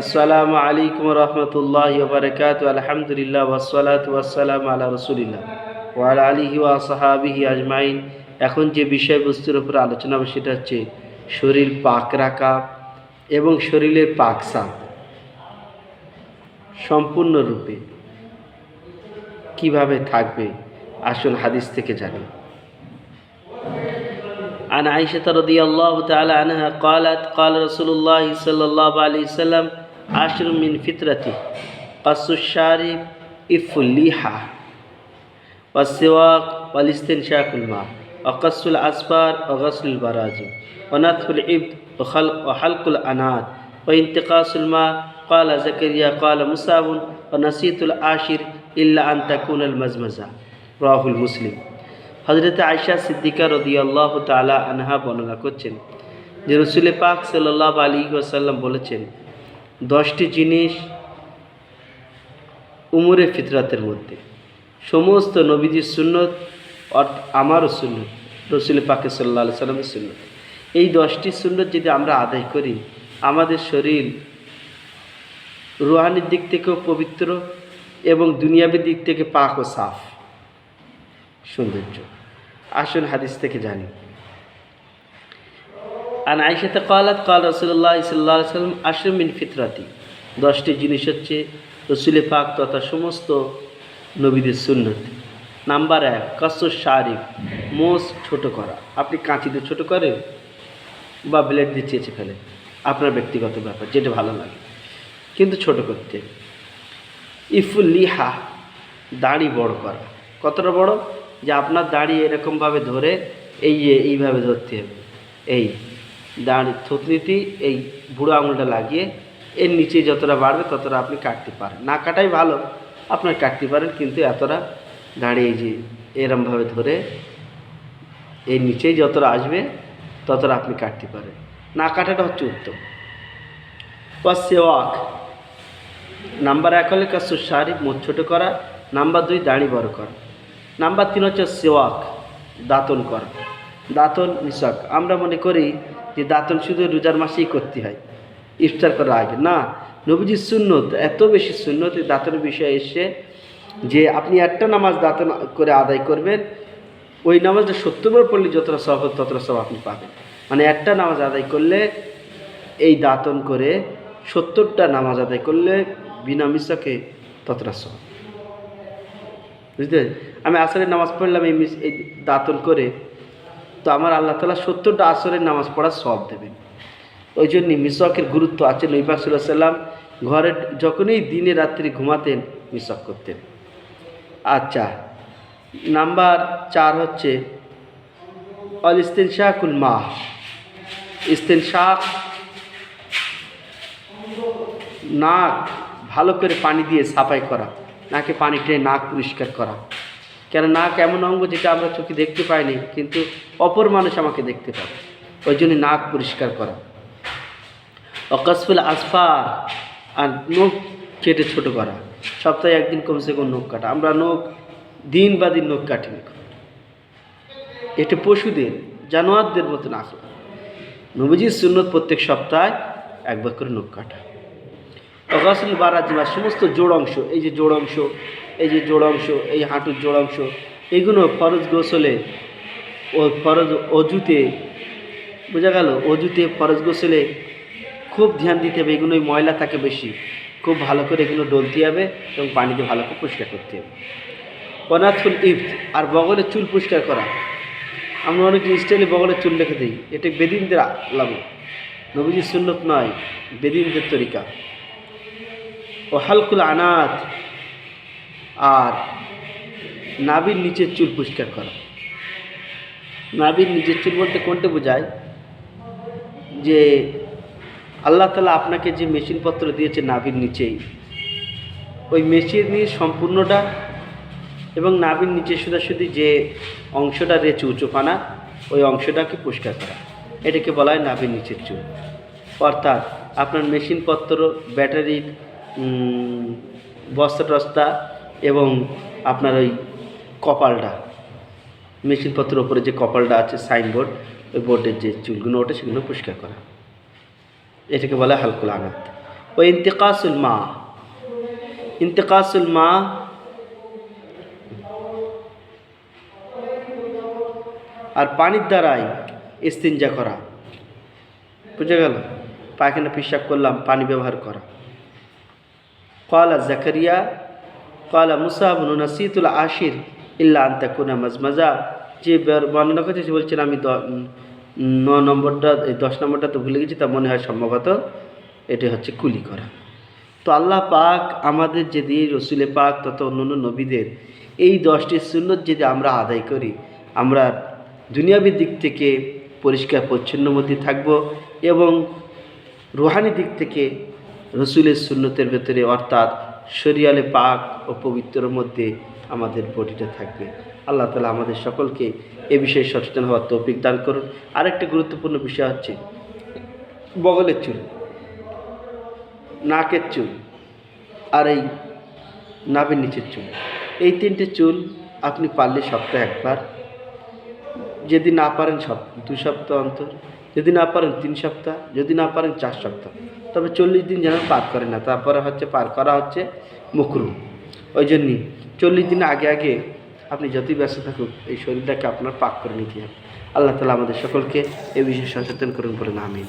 আসসালামু আলাইকুম রহমতুল্লাহ বারকাত আলহামদুলিল্লাহ ওয়াসালাত ওয়াসালাম আলা রসুলিল্লাহ ওয়াল আলিহি ওয়া সাহাবিহি আজমাইন। এখন যে বিষয়বস্তুর উপর আলোচনা হবে সেটা হচ্ছে শরীর পাক রাখা এবং শরীরের পাক সাপ সম্পূর্ণরূপে কীভাবে থাকবে? আসল হাদিস থেকে জানি। عن عائشة رضي الله تعالى عنها قالت قال رسول الله صلى الله عليه وسلم عشر من فطرته قص الشارب إف الليحة والسواق والاستنشاق الماء وقص الأسفار وغسل البراجم ونتف العبد وخلق وحلق الأنات وانتقاص الماء. قال زكريا قال مصاب ونسيت العاشر إلا أن تكون المزمزة. رواه المسلم. হজরত আয়সা সিদ্দিকা রদি আল্লাহ তালা আনহা বর্ণনা করছেন যে রসুল পাক সাল্লাহ আলী ওসাল্লাম বলেছেন, দশটি জিনিস উমরে ফিতরাতের মধ্যে। সমস্ত নবীজির সুন্নত অর্থ আমারও সুন্নত রসুল পাকে সাল্লাহ সাল্লামের সুন্নত। এই দশটি সুন্নত যদি আমরা আদায় করি, আমাদের শরীর রুহানির দিক থেকেও পবিত্র এবং দুনিয়াবীর দিক থেকে পাক ও সাফ। সৌন্দর্য। আসুন হাদিস থেকে জানি। আন আইসাতে কালাত কাল রসুল্লাহ সাল্লাহ সাল্লাম ফিতরাতি। দশটি জিনিস হচ্ছে, রসুলে পাক তথা সমস্ত নবীদের সুন্নত। নাম্বার এক, কসর শারিফ মোষ ছোট করা। আপনি কাঁচিতে ছোট করেন বা ব্লেড দিয়ে চেঁচে ফেলেন। আপনার ব্যক্তিগত ব্যাপার, যেটা ভালো লাগে। কিন্তু ছোট করতে। ইফুল লিহা, দাড়ি বড় করা। কতটা বড়? যে আপনার দাড়ি এরকমভাবে ধরে এই যে এইভাবে ধরতে হবে। এই দাঁড়ি থুতনিটি এই বুড়ো আঙুলটা লাগিয়ে এর নিচে যতটা বাড়বে ততটা আপনি কাটতে পারেন। না কাটাই ভালো, আপনার কাটতে পারেন, কিন্তু এতটা দাঁড়িয়ে যে এরমভাবে ধরে এর নিচেই যতটা আসবে ততটা আপনি কাটতে পারেন। না কাটাটা হচ্ছে উত্তম। সেওয়াক নাম্বার এক হলে কাজ শাড়ি মোট ছোটো করা, নাম্বার দুই দাড়ি বড় করা। নাম্বার তিন হচ্ছে সেওয়াক, দাঁতন করা। দাঁতন মিশক আমরা মনে করি যে দাঁতন শুধু রোজার মাসেই করতে হয়, ইফতার করার আগে। না নবীজির সুন্নত, এত বেশি সুন্নত দাঁতনের বিষয়ে এসে যে আপনি একটা নামাজ দাঁতন করে আদায় করবেন, ওই নামাজটা সত্তরবার পড়লে যতটা সব ততটা সব আপনি পাবেন। মানে একটা নামাজ আদায় করলে এই দাঁতন করে সত্তরটা নামাজ আদায় করলে বিনা মিশকে ততটা সব বুঝতে আমি আসরের নামাজ পড়লাম, এই মিস এই দাঁতন করে। তো আমার আল্লাহ তালা সত্তরটা আসরের নামাজ পড়ার সব দেবেন। ওই জন্যই মিশকের গুরুত্ব আছে নৈবাক সাল্লাম ঘরে যখনই দিনে রাত্রি ঘুমাতেন মিশক করতেন। আচ্ছা নাম্বার চার হচ্ছে অল ইস্তেন শাহুল মাহ। ইস্তেন শাহ নাক ভালো করে পানি দিয়ে সাফাই করা। নাকে পানি টেনে নাক পরিষ্কার করা। কেন নাক এমন অঙ্গ যেটা আমরা চোখে দেখতে পাইনি কিন্তু অপর মানুষ আমাকে দেখতে পাবে। ওই জন্য নাক পরিষ্কার করা। অকাশফুল আসফার আর নখ কেটে ছোট করা। সপ্তাহে একদিন কমসে কম নখ কাটা। আমরা নখ দিন বা দিন নখ কাটি এটা পশুদের, জানোয়ারদের মতন আসলা। নবীজির সুন্নত প্রত্যেক সপ্তাহে একবার করে নখ কাটা। অগাসুল বারাজিমা সমস্ত জোড় অংশ এই যে জোড় অংশ এই যে জোড় অংশ এই হাঁটুর জোড় অংশ এগুলো ফরজ গোসলে ও ফরজ অজুতে, বোঝা গেল? অজুতে, ফরজ গোসলে খুব ধ্যান দিতে হবে, এগুলোই ময়লা থাকে বেশি। খুব ভালো করে এগুলো ডলতে হবে এবং পানিতে ভালো করে পরিষ্কার করতে হবে। অনাথুল ইফ আর বগলের চুল পরিষ্কার করা। আমরা অনেক স্টাইলে বগলের চুল রেখে দিই। এটা বেদিনদের লাভ নবীজির সুন্নত নয়, বেদিনদের তরিকা। ও হালকুল আনাত। আর নাবির নিচের চুল পরিষ্কার করা। নাবির নিচের চুল বলতে কোনটা বোঝায়? যে আল্লাহ তালা আপনাকে যে মেশিনপত্র দিয়েছে নাভির নিচেই, ওই মেশিনের সম্পূর্ণটা এবং নাভির নিচে সোজাসুদি যে অংশটা রয়েছে উঁচুপানা ওই অংশটাকে পরিষ্কার করা। এটাকে বলা হয় নাভির নিচের চুল। অর্থাৎ আপনার মেশিনপত্র ব্যাটারি বস্তা টস্তা এবং আপনার ওই কপালটা মেশিনপত্রের ওপরে যে কপালটা আছে, সাইনবোর্ড, ওই বোর্ডের যে চুলগুলো ওঠে সেগুলো পরিষ্কার করা। এটাকে বলে হালকুল আনাত। ও ইন্তেকাসুল মা ইন্তেকাসুল মা, আর পানির দ্বারাই ইস্তিনজা করা। বুঝে গেল? পায়খানা পিসাব করলাম, পানি ব্যবহার করা। কলা জাকারিয়া কলা মুসাবন নাসিতুল আশির ইল্লা আন্তা কুনা মাজমাজা যে বর্ণনা করছে, সে বলছেন আমি ন নম্বরটা, এই দশ নম্বরটা তো ভুলে গেছি, তা মনে হয় সম্ভবত এটি হচ্ছে কুলি করা। তো আল্লাহ পাক আমাদের যদি, রসুলে পাক তত অন্যান্য নবীদের এই দশটি সুন্নত যদি আমরা আদায় করি, আমরা দুনিয়াবী দিক থেকে পরিষ্কার পরিচ্ছন্ন মধ্যে থাকব এবং রুহানি দিক থেকে রসুলের সুন্নতের ভেতরে, অর্থাৎ শরিয়ালে পাক ও পবিত্রর মধ্যে আমাদের বডিটা থাকবে। আল্লাহ তালা আমাদের সকলকে এ বিষয়ে সচেতন হওয়ার তৌফিক দান করুন। আরেকটা গুরুত্বপূর্ণ বিষয় হচ্ছে বগলের চুল, নাকের চুল আর এই নাভের নিচের চুল। এই তিনটে চুল আপনি পারলে সপ্তাহে একবার যদি না পারেন সপ দু সপ্তাহ অন্তর। যদি না পারেন তিন সপ্তাহ, যদি না পারেন চার সপ্তাহ। তবে চল্লিশ দিন যেন পার করে না, তারপরে হচ্ছে পার করা হচ্ছে মুকরু ওই জন্যই চল্লিশ দিন আগে আগে আপনি যতই ব্যস্ত থাকুন এই শরীরটাকে আপনার পাক করে নিতে হবে। আল্লাহ তালা আমাদের সকলকে এ বিষয়ে সচেতন করুন বলে আমিন।